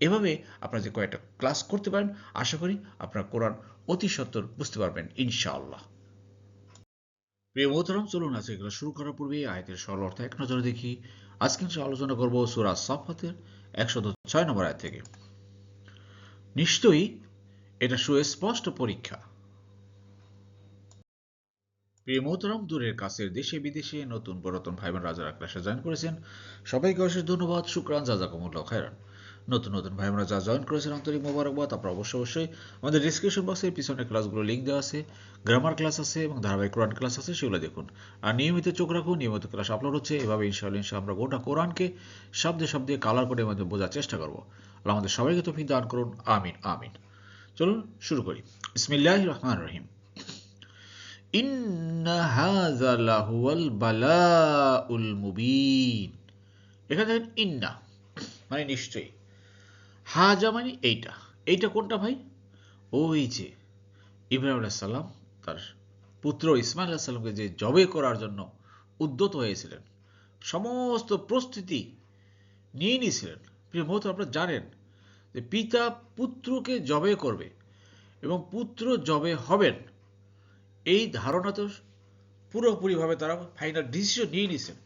এভাবে আপনারা যে কয়েকটা ক্লাস করতে পারেন, আশা করি আপনারা কোরআন অতি সত্তর বুঝতে পারবেন, ইনশাআল্লাহ। প্রিয় মোহতরম, চলুন আজকে এগুলো শুরু করার পূর্বে আয়তের সরল অর্থ এক নজরে দেখি। আজকে আলোচনা করব সুরা সাফাতের একশো ছয় নম্বর আয় থেকে। নিশ্চয়ই এটা সুস্পষ্ট পরীক্ষা। প্রিয় মোহতরম, দূরের কাছের দেশে বিদেশে নতুন পুরাতন ভাই বোন রাজারা ক্লাসে জয়েন করেছেন। সবাইকে অশেষ ধন্যবাদ, শুক্রান, জাজাকুমুল্লাহ, খায়রান। নতুন নতুন ভাই আমরা যা জয়েন করেছেন আন্তরিক মোবারকবাদ, আপনারা অবশ্যই অবশ্যই আমাদের ডিসক্রিপশন বক্সের পিছনে ক্লাসগুলো লিঙ্ক দেওয়া আছে গ্রামার ক্লাস আছে এবং ধারাবাহিক কোরআন ক্লাস আছে, সেগুলো দেখুন। আর নিয়মিত চোখ রাখুন, নিয়মিত ক্লাস আপলোড হচ্ছে, এভাবে ইনশাআল্লাহ ইনশা আমরা গোটা কোরআনকে শব্দে শব্দে কালার করে মধ্যে বোঝার চেষ্টা করব। আমাদের সবাইকে তো দান করুন, আমিন আমিন। চলুন শুরু করি। ইসমিল্লাহ রহমান রহিম। এখানে দেখেন ইন্না মানে নিশ্চয়ই। হাজা মানে এইটা। এইটা কোনটা ভাই? ওই যে ইব্রাহিম আলাইসাল্লাম তার পুত্র ইসমাইল আলাহিসাল্লামকে যে জবে করার জন্য উদ্যত হয়েছিলেন, সমস্ত প্রস্তুতি নিয়ে নিয়েছিলেন। প্রিয় মহত আপনারা জানেন যে পিতা পুত্রকে জবে করবে এবং পুত্র জবে হবেন, এই ধারণা তো পুরোপুরিভাবে তারা ফাইনাল ডিসিশন নিয়ে নিয়েছেন।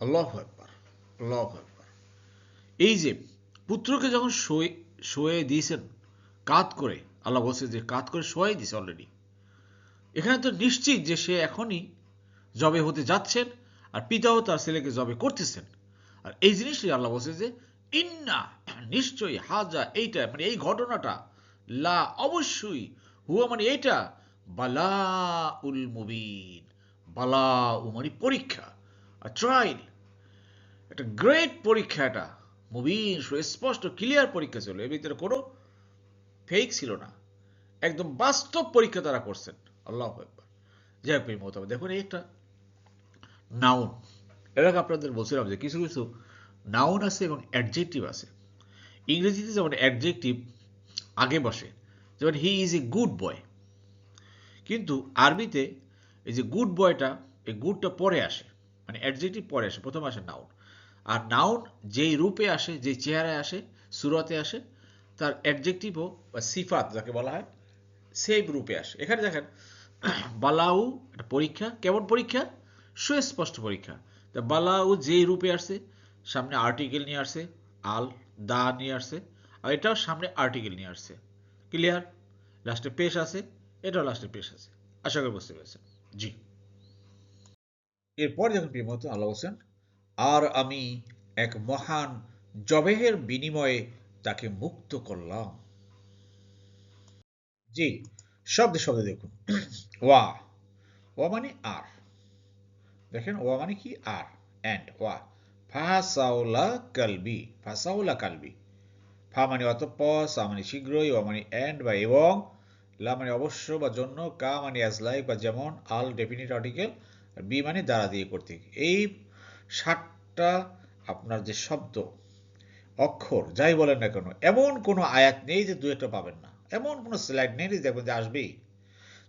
আল্লাহ আল্লাহ এই যে পুত্রকে যখন শোয়ে শোয়ে দিয়েছেন, কাত করে, আল্লাহ বলছে যে কাত করে শোয়াই দিয়েছে অলরেডি এখানে তো নিশ্চিত যে সে এখনই জবে হতে যাচ্ছেন আর পিতাও তার ছেলেকে জবে করতেছেন। আর এই জিনিসটি আল্লাহ বলছে যে, ইন্না নিশ্চয়ই হাজা এইটা মানে এই ঘটনাটা লা অবশ্যই হুয়া মানে এইটা বালা উল মুবিন বালা উ মানে পরীক্ষা, আর ট্রায়াল একটা গ্রেট পরীক্ষা এটা। মুবিন সুস্পষ্ট ক্লিয়ার পরীক্ষা ছিল। এর ভিতরে কোনো ফেক ছিল না। একদম বাস্তব পরীক্ষা তারা করছেন। আল্লাহ একবার যাই হোক মতো দেখুন, এই একটা নাউন এর আগে আপনাদের বলছিলাম যে কিছু কিছু নাউন আছে এবং অ্যাডজেক্টিভ আছে। ইংরেজিতে যেমন অ্যাডজেক্টিভ আগে বসে, যেমন he is a good boy কিন্তু আরবিতে এই যে গুড বয়টা এই গুডটা পরে আসে। মানে অ্যাডজেক্টিভ পরে আসে, প্রথমে আসে নাউন আর নাউন যেই রূপে আসে যে চেহারায় আসে, সুরতে আসে, তার অ্যাডজেক্টিভও বা সিফাত যাকে বলা হয় সেম রূপে আসে। এখানে দেখেন বালাউ একটা পরীক্ষা, কেমন পরীক্ষা? সুস্পষ্ট পরীক্ষা। তা বালাউ যেই রূপে আসছে সামনে আর্টিকেল নিয়ে আসছে আল দা নিয়ে আসছে আর এটাও সামনে আর্টিকেল নিয়ে আসছে ক্লিয়ার লাস্টে পেশ আছে, এটাও লাস্টে পেশ আছে। আশা করি বুঝতে পেরেছেন। জি। এরপর যখন প্রিয়মত আল্লাহ হোসেন আর আমি এক মহান জবেহের বিনিময়ে তাকে মুক্ত করলাম। জি, শব্দে শব্দে দেখুন। ওয়া। ওয়া মানে আর। দেখেন, ওয়া মানে কি? আর। অ্যান্ড ওয়া। ফাসাউলা কালবি। ফাসাউলা কালবি। ফা মানে অতঃপর, সা মানে শীঘ্রই, ওয়া মানে অ্যান্ড বা এবং, লা মানে অবশ্য বা জন্য, কা মানে অ্যাজ লাইক বা যেমন, আল ডেফিনিট আর্টিকেল বি মানে দ্বারা দিয়ে করতে এই ষাটটা আপনার যে শব্দ, অক্ষর, যাই বলেন না কেন, এমন কোনো আয়াত নেই যে দু একটা পাবেন না। এমন কোনো স্লাইড নেই দেখবেন যে আসবেই।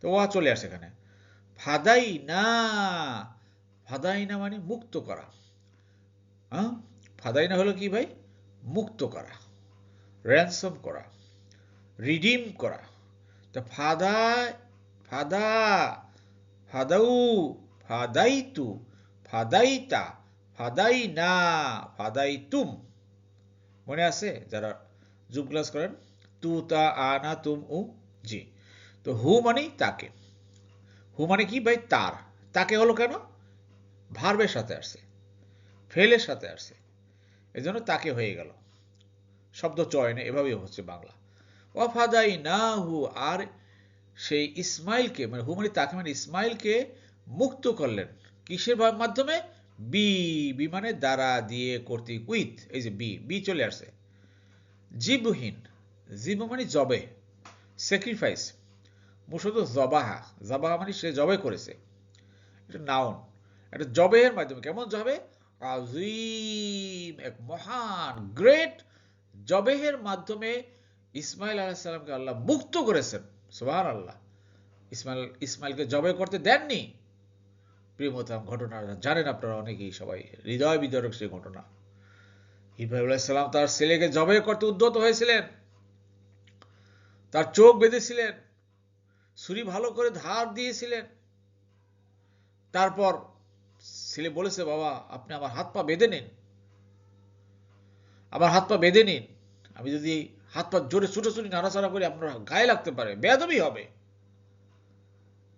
তো ওয়া চলে আসে এখানে। ফাদাই না ফাদাই না মানে মুক্ত করা। হ্যাঁ? ফাদাই না হলো কি ভাই? মুক্ত করা র্যানসম করা রিডিম করা। তা ফাদা ফাদা, ফাদাউ, ফাদাইতু, ফাদাইতা ফাদাইনা তুম মনে আছে যারা জুব ক্লাস করেন? তু, তা আনা তুম, উ, জি। তো হু মানেই তাকে। হু মানে কি ভাই? তার। তাকে হলো কেন? ভার্বের সাথে আসছে। ফেলের সাথে আসছে। এজন্য তাকে হয়ে গেল। শব্দ চয়নে, এভাবেই হচ্ছে বাংলা। ওয়াফাদাই না হু আর সেই ইসমাইলকে মানে হু মানে তাকে মানে ইসমাইলকে মুক্ত করলেন। কিসের মাধ্যমে? বি বি মানে দ্বারা দিয়ে কর্তৃক উইথ এই যে বি বি চলে আসছে। জীবহীন, জীব মানে জবে স্যাক্রিফাইস মুসদ জবাহা জবাহা মানে সে জবে করেছে। এটা নাউন এটা জবের মাধ্যমে, কেমন জবে? আজিম এক মহান গ্রেট জবেহের মাধ্যমে ইসমাইল আলাহিসাল্লামকে আল্লাহ মুক্ত করেছেন। সুবাহ আল্লাহ ইসমাইল, ইসমাইলকে জবে করতে দেননি। প্রিয়মতাম ঘটনা। জানেন আপনারা অনেকেই সবাই, হৃদয় বিদারক সেই ঘটনা। ইব্রাহিম তার ছেলেকে জবে করতে উদ্যত হয়েছিলেন। তার চোখ বেঁধেছিলেন। ছুরি ভালো করে ধার দিয়েছিলেন। তারপর ছেলে বলেছে, বাবা, আপনি আমার হাত পা বেঁধে নিন। আমার হাত পা বেঁধে নিন। আমি যদি হাত পা জোরে ছুটোছুটি, নাড়াচাড়া করি, আপনার গায়ে লাগতে পারে। বেয়াদবি হবে।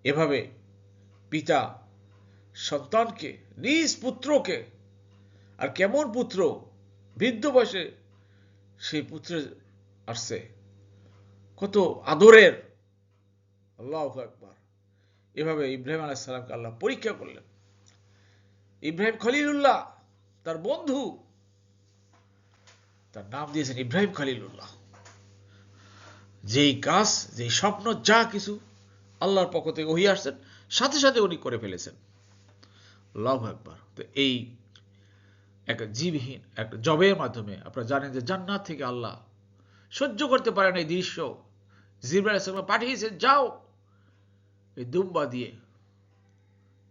এভাবে পিতা সন্তানকে, নিজ পুত্রকে। আর কেমন পুত্র? বৃদ্ধ বয়সে সেই পুত্র আসছে। কত আদরের। আল্লাহ একবার এভাবে ইব্রাহিম আলাইসালামকে আল্লাহ পরীক্ষা করলেন। ইব্রাহিম খলিলুল্লাহ, তার বন্ধু। তার নাম দিয়েছেন ইব্রাহিম খলিলুল্লাহ। যেই কাজ, যেই স্বপ্ন, যা কিছু আল্লাহর পক্ষ থেকে ওহি আসছেন, সাথে সাথে উনি করে ফেলেছেন। লাভ একবার তো এই একটা জীবহীন, একটা জবের মাধ্যমে আপনারা জানেন যে জান্নাত থেকে আল্লাহ সহ্য করতে পারেন এই দৃশ্য। জিব্রাহ পাঠিয়েছেন যাও। এই দুম্বা দিয়ে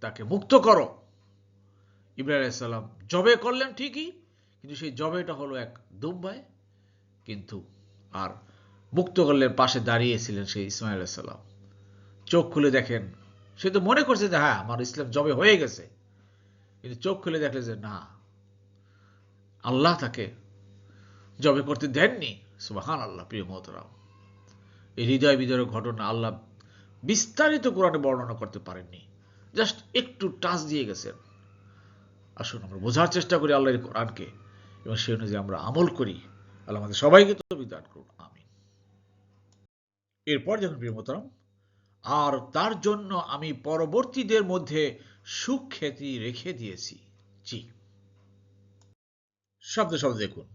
তাকে মুক্ত করো। ইব্রাহিম জবে করলেন ঠিকই, কিন্তু সেই জবেটা হলো এক দুম্বায়, কিন্তু আর মুক্ত করলেন, পাশে দাঁড়িয়েছিলেন সেই ইসমাইল আলাইসাল্লাম চোখ খুলে দেখেন, সে তো মনে করছে যে হ্যাঁ আমার ইসলাম জবে হয়ে গেছে। কিন্তু চোখ খুলে দেখলে যে না, আল্লাহ তাকে জবে করতে দেননি। সুবাহান আল্লাহ প্রিয় মহতরাম। এই হৃদয় বিদয়ের ঘটনা আল্লাহ বিস্তারিত কোরআনে বর্ণনা করতে পারেননি। জাস্ট একটু টাচ দিয়ে গেছেন। আসুন, আমরা বোঝার চেষ্টা করি আল্লাহর কোরআনকে এবং সেই অনুযায়ী আমরা আমল করি। আল্লাহ আমাদের সবাইকে তো বিদান করুন আমি এরপর যখন প্রিয় মোহতরাম, আর তার জন্য আমি পরবর্তীদের মধ্যে সুখ্যাতি রেখে দিয়েছি। জি। শব্দ শব্দ দেখুন।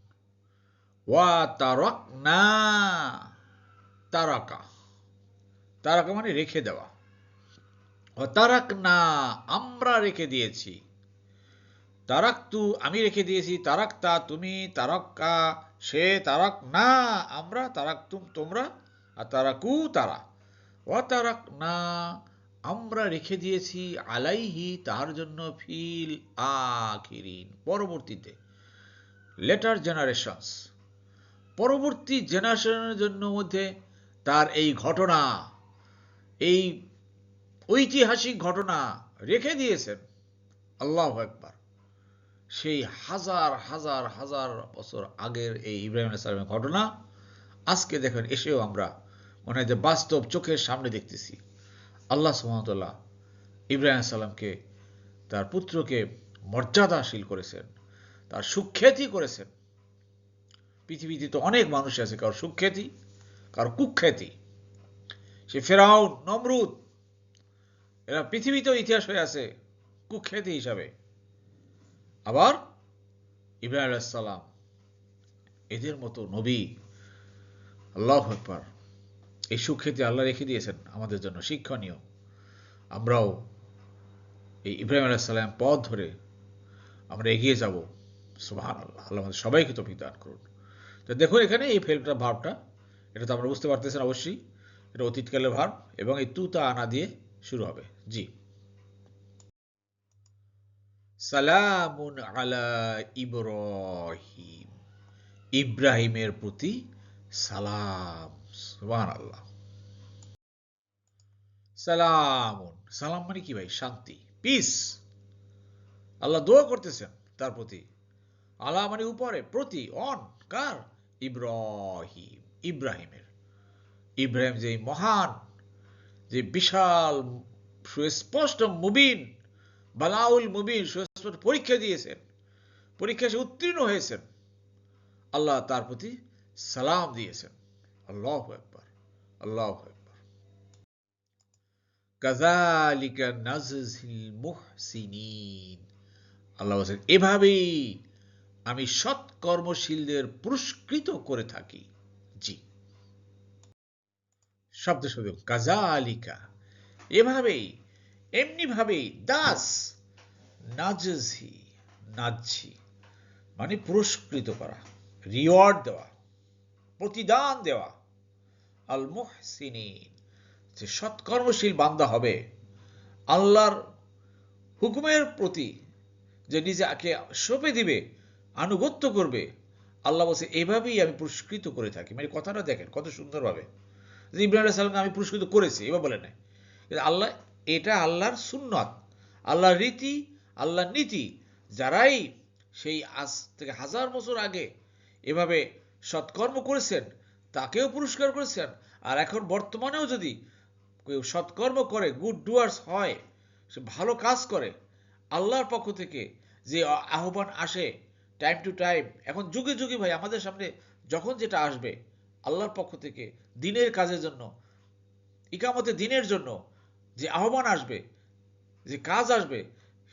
ওয়া তারক না তারাকা। তারাকা মানে রেখে দেওয়া। ও তারাক না আমরা রেখে দিয়েছি। তারাক তু আমি রেখে দিয়েছি। তারাক তা তুমি তারকা সে তারাক না আমরা তারাক তুম তোমরা, আর তারাকু তারা। ও তারাক না আমরা রেখে দিয়েছি আলাইহি, তার জন্য ফিল আখিরিন, পরবর্তীতে লেটার জেনারেশনস। পরবর্তী জেনারেশনের জন্য মধ্যে তার এই ঘটনা, এই ঐতিহাসিক ঘটনা রেখে দিয়েছেন। আল্লাহ একবার সেই হাজার হাজার হাজার বছর আগের এই ইব্রাহিম আলাইসালামের ঘটনা, আজকে দেখেন, এসেও আমরা মনে হয় যে বাস্তব চোখের সামনে দেখতেছি। আল্লাহ সুহামতাল্লাহ ইব্রাহিম সাল্লামকে তার পুত্রকে মর্যাদাশীল করেছেন, তার সুখ্যাতি করেছেন। পৃথিবীতে তো অনেক মানুষ আছে কারও সুখ্যাতি কারও কুখ্যাতি। সে ফেরাউন, নমরুদ, এরা পৃথিবীতেও ইতিহাস হয়ে আছে, কুখ্যাতি হিসাবে। আবার ইব্রাহিম আলাইসাল্লাম এদের মতো নবী, আল্লাহ একবার এই সুখ্যাতি আল্লাহ রেখে দিয়েছেন আমাদের জন্য, শিক্ষণীয়। আমরাও এই ইব্রাহিম আলাইসাল্লাম পথ ধরে আমরা এগিয়ে যাব। সুবাহান আল্লাহ আল্লাহ আমাদের সবাইকে তো দান করুন। তো দেখুন এখানে এই ফেলটা ভাবটা, এটা তো আমরা বুঝতে পারতেছেন অবশ্যই, এটা অতীতকালের ভাব এবং এই তুতা আনা দিয়ে শুরু হবে। জি। সালামুন আলা ইব্রাহিম। ইব্রাহিমের প্রতি সালাম। সুবহান আল্লাহ সালাম মানে কি ভাই? শান্তি। পিস আল্লাহ দোয়া করতেছেন তার প্রতি। আল্লাহ মানে উপরে, প্রতি, অন, কার? ইব্রাহিম। ইব্রাহিমের। ইব্রাহিম যে মহান, যে বিশাল, সুস্পষ্ট, মুবিন, বালাউল মুবিন, সুস্পষ্ট পরীক্ষা দিয়েছেন। পরীক্ষা সে উত্তীর্ণ হয়েছেন। আল্লাহ তার প্রতি সালাম দিয়েছেন। আল্লাহ একবার আল্লাহ একবার কাজালিকা নাজিল মুহসিনিন। আল্লাহ এভাবেই আমি সৎ কর্মশীলদের পুরস্কৃত করে থাকি। জি। শব্দ শব্দ কাজালিকা এভাবেই এমনি ভাবেই দাস নাজহি নাজি মানে পুরস্কৃত করা, রিওয়ার্ড দেওয়া। প্রতিদান দেওয়া আল মুহসিনিন যে সৎকর্মশীল বান্দা হবে, আল্লাহর হুকুমের প্রতি যে নিজেকে সঁপে দিবে, আনুগত্য করবে, আল্লাহ বলছে, এভাবেই আমি পুরস্কৃত করে থাকি। মানে কথাটা দেখেন, কত সুন্দরভাবে। যে ইব্রাহিম সালামকে আমি পুরস্কৃত করেছি, এবার বলে নাই। কিন্তু আল্লাহ, এটা আল্লাহর সুন্নত, আল্লাহর রীতি, আল্লাহর নীতি, যারাই সেই আজ থেকে হাজার বছর আগে এভাবে সৎকর্ম করেছেন, তাকেও পুরস্কার করেছেন, আর এখন বর্তমানেও যদি কেউ সৎকর্ম করে গুড ডুয়ার্স হয়, সে ভালো কাজ করে, আল্লাহর পক্ষ থেকে যে আহ্বান আসে টাইম টু টাইম এখন যুগে যুগে ভাই আমাদের সামনে যখন যেটা আসবে, আল্লাহর পক্ষ থেকে দিনের কাজের জন্য, ইকামতে দিনের জন্য যে আহ্বান আসবে, যে কাজ আসবে,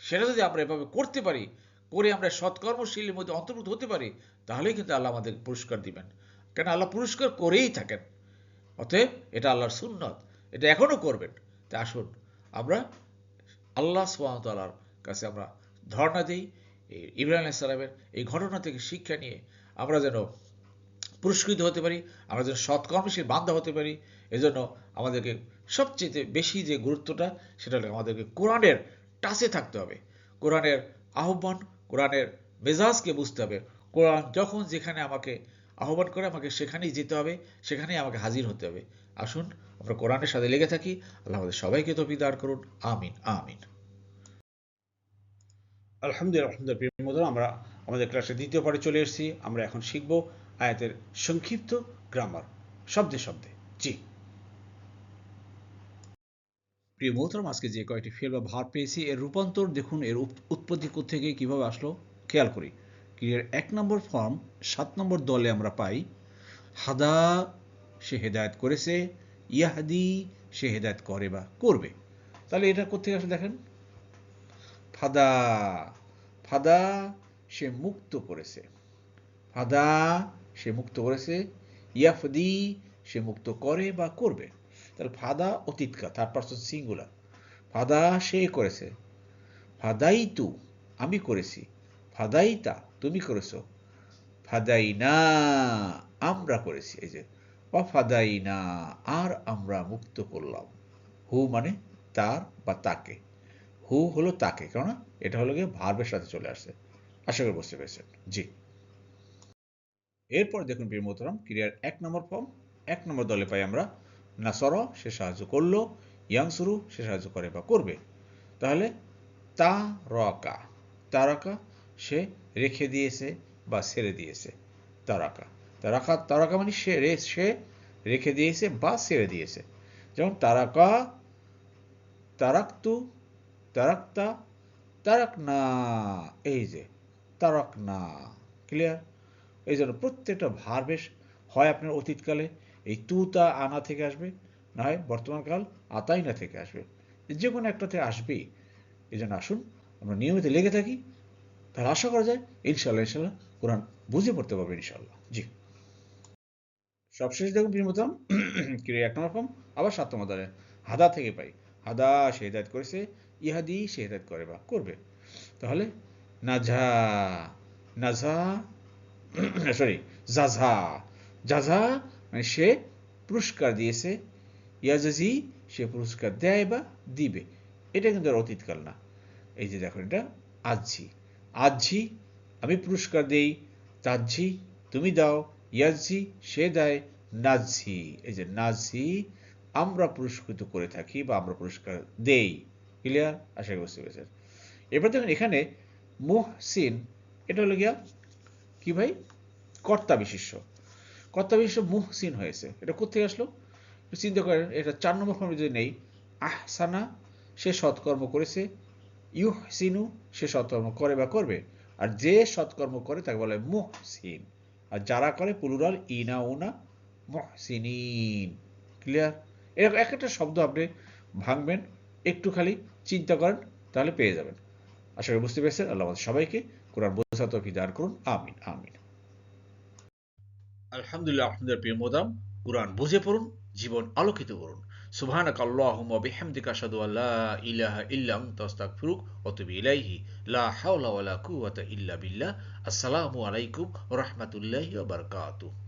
সেটা যদি আমরা এভাবে করতে পারি করে আমরা সৎকর্মশীলের মধ্যে অন্তর্ভুক্ত হতে পারি, তাহলেই কিন্তু আল্লাহ আমাদের পুরস্কার দিবেন। কেন আল্লাহ পুরস্কার করেই থাকেন। অতএব এটা আল্লাহর সুন্নত, এটা এখনও করবেন। তা আসুন, আমরা আল্লাহ সোহামতাল্লাহর কাছে আমরা ধর্ণা দিই, এই ইব্রাহিম আলাইসালামের এই ঘটনা থেকে শিক্ষা নিয়ে আমরা যেন পুরস্কৃত হতে পারি, আমরা যেন সৎকর্মশীল বান্ধা হতে পারি, এজন্য আমাদেরকে সবচেয়ে বেশি যে গুরুত্বটা, সেটা আমাদেরকে কোরআনের টাচে থাকতে হবে। কোরআনের আহ্বান কোরআনের মেজাজকে বুঝতে হবে। কোরআন যখন যেখানে আমাকে আহ্বান করে, আমাকে সেখানেই যেতে হবে, সেখানেই আমাকে হাজির হতে হবে। আসুন, আমরা কোরআনের সাথে লেগে থাকি। আল্লাহ আমাদের সবাইকে তফি দাঁড় করুন। আমিন আমিন। আলহামদুলিল্লাহ আলহামদুলিল্লাহ আমরা আমাদের ক্লাসে দ্বিতীয় পারে চলে এসেছি। আমরা এখন শিখব আয়াতের সংক্ষিপ্ত গ্রামার শব্দে শব্দে। জি। প্রিয় মোহতরম আজকে যে কয়েকটি ফেল বা ভার পেয়েছি, এর রূপান্তর দেখুন, এর উৎপত্তি থেকে কীভাবে আসলো, খেয়াল করি। ক্রিয়ার এক নম্বর ফর্ম সাত নম্বর দলে আমরা পাই, হাদা, সে হেদায়ত করেছে, ইয়াহাদি, সে হেদায়ত করে বা করবে। তাহলে এটা কোথেকে আসলে দেখেন? ফাদা ফাদা, সে মুক্ত করেছে। ফাদা, সে মুক্ত করেছে ইয়াফদি সে মুক্ত করে বা করবে। তাহলে ফাদা অতীতকা, তার পার্সন সিঙ্গুলার ফাদা সে করেছে। ফাদাই তু আমি করেছি। ফাদাইতা, তুমি করেছ। ফাদাই না আমরা করেছি। এই যে ফাদাই না আর আমরা মুক্ত করলাম। হু মানে তার বা তাকে। হু হলো তাকে, কেননা এটা হলো গিয়ে ভার্বের সাথে চলে আসছে। আশা করি বুঝতে পেরেছেন। জি। এরপর দেখুন বীর মোহতরম ক্রিয়ার এক নম্বর ফর্ম এক নম্বর দলে পাই আমরা নাসর, সে সাহায্য করল। ইয়াংসুরু সে সাহায্য করে বা করবে। তাহলে তা রকা তারাকা সে রেখে দিয়েছে বা ছেড়ে দিয়েছে। তারাকা তারাকা তারাকা মানে সে রে, সে রেখে দিয়েছে বা ছেড়ে দিয়েছে। যেমন তারাকা, তারাক্তু, তারাক্তা তারাক না এই যে তারাক না ক্লিয়ার এই জন্য প্রত্যেকটা ভার বেশ হয় আপনার অতীতকালে। এই তু তা আনা থেকে আসবে, না হয় বর্তমানকাল আতাই না থেকে আসবে। যে কোনো একটাতে আসবেই। এই জন্য আসুন, আমরা নিয়মিত লেগে থাকি। তাহলে আশা করা যায় ইনশাল্লাহ ইনশাল্লাহ কোরআন বুঝে পড়তে পারবে ইনশাল্লাহ জি। সবশেষ দেখুন প্রিয়মতম ক্রিয়া এক নম্বর ফর্ম, আবার সাত নম্বর হাদা থেকে পাই। হাদা সে হেদায়ত করেছে, ইহাদি সে হেদায়ত করে বা করবে। তাহলে নাঝা নাঝা সরি জাঝা জাঝা মানে সে পুরস্কার দিয়েছে। ইয়াজাজি সে পুরস্কার দেয় বা দিবে। এটা কিন্তু আর অতীতকাল না। এই যে দেখুন এটা আজঝি আজঝি আমি পুরস্কার দেই তাজ্ঝি তুমি দাও, ইয়াজ্জি সে দেয় নাজি এই যে নাজি আমরা পুরস্কৃত করে থাকি বা আমরা পুরস্কার দেই। ক্লিয়ার? আশা করি বুঝতে পেরেছেন। এবার দেখুন এখানে মুহসিন, এটা হলো গিয়া কি ভাই? কর্তা বিশিষ্য। কর্তা বিশিষ্য মুহসিন হয়েছে। এটা কোথেকে আসলো? চিন্তা করেন, এটা চার নম্বর ফর্মে যদি নেই, আহসানা সে সৎকর্ম করেছে, ইউহসিনু সে সৎকর্ম করে বা করবে, আর যে সৎকর্ম করে তাকে বলে মুহসিন। আর যারা করে, পুলুরাল ইনা উনা মুহসিনিন। ক্লিয়ার? এরকম এক একটা শব্দ আপনি ভাঙবেন, একটু খালি চিন্তা করেন, তাহলে পেয়ে যাবেন। আশা করি বুঝতে পেরেছেন। আল্লাহ সবাইকে কোরআন বোঝা তৌফিক দান করুন। আমিন আমিন। আলহামদুলিল্লাহ আপনাদের প্রিয় মোদাম, কোরআন বুঝে পড়ুন, জীবন আলোকিত করুন। সুবহানাক আল্লাহুম্মা বিহামদিকা আশহাদু আল্লা ইলাহা ইল্লা আনতা ইলাইহি। লা হাওলা ওয়ালা কুওয়াতা ইল্লা বিল্লাহ। আসসালামু আলাইকুম ওয়া রাহমাতুল্লাহি ওয়া বারাকাতুহু।